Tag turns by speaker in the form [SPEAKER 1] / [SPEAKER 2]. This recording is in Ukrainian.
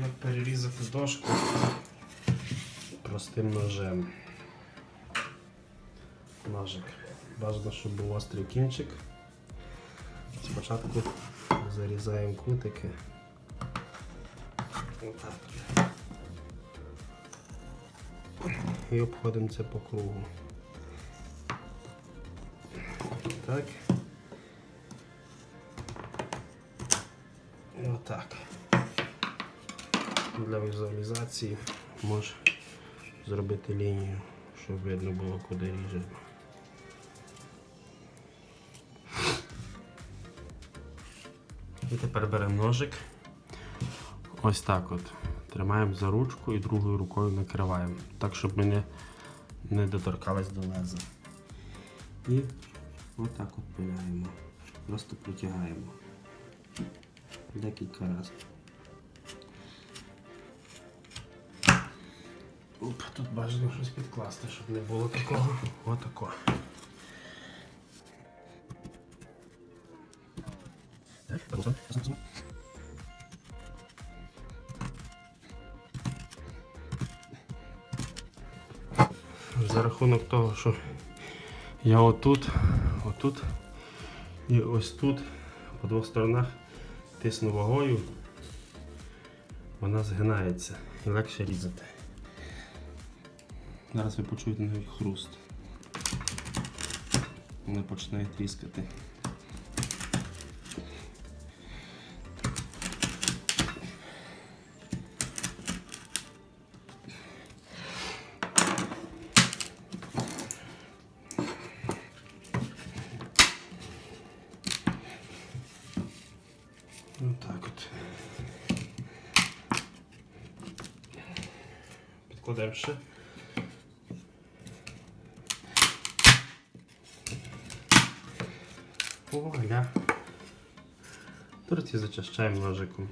[SPEAKER 1] Як перерізати дошку простим ножем. Ножик. Бажано, щоб був острий кінчик. Спочатку зарізаємо кутики. Отак. І обходимо це по кругу. Так. Отак. Для візуалізації можеш зробити лінію, щоб видно було, куди ріжемо. І тепер беремо ножик. Ось так от. Тримаємо за ручку і другою рукою накриваємо. Так, щоб ми не, не доторкались до леза. І отак от пиляємо. Просто протягаємо. Декілька разів. Оп, тут бажано щось підкласти, щоб не було такого. Отако. За рахунок того, що я отут, отут і ось тут по двох сторонах тисну вагою, вона згинається і легше різати. Зараз ви почуєте навіть хруст. Вона починає тріскати. Отак от. Підкладемо ще. Uwaga. Turcję zaczeszczałem nożyku.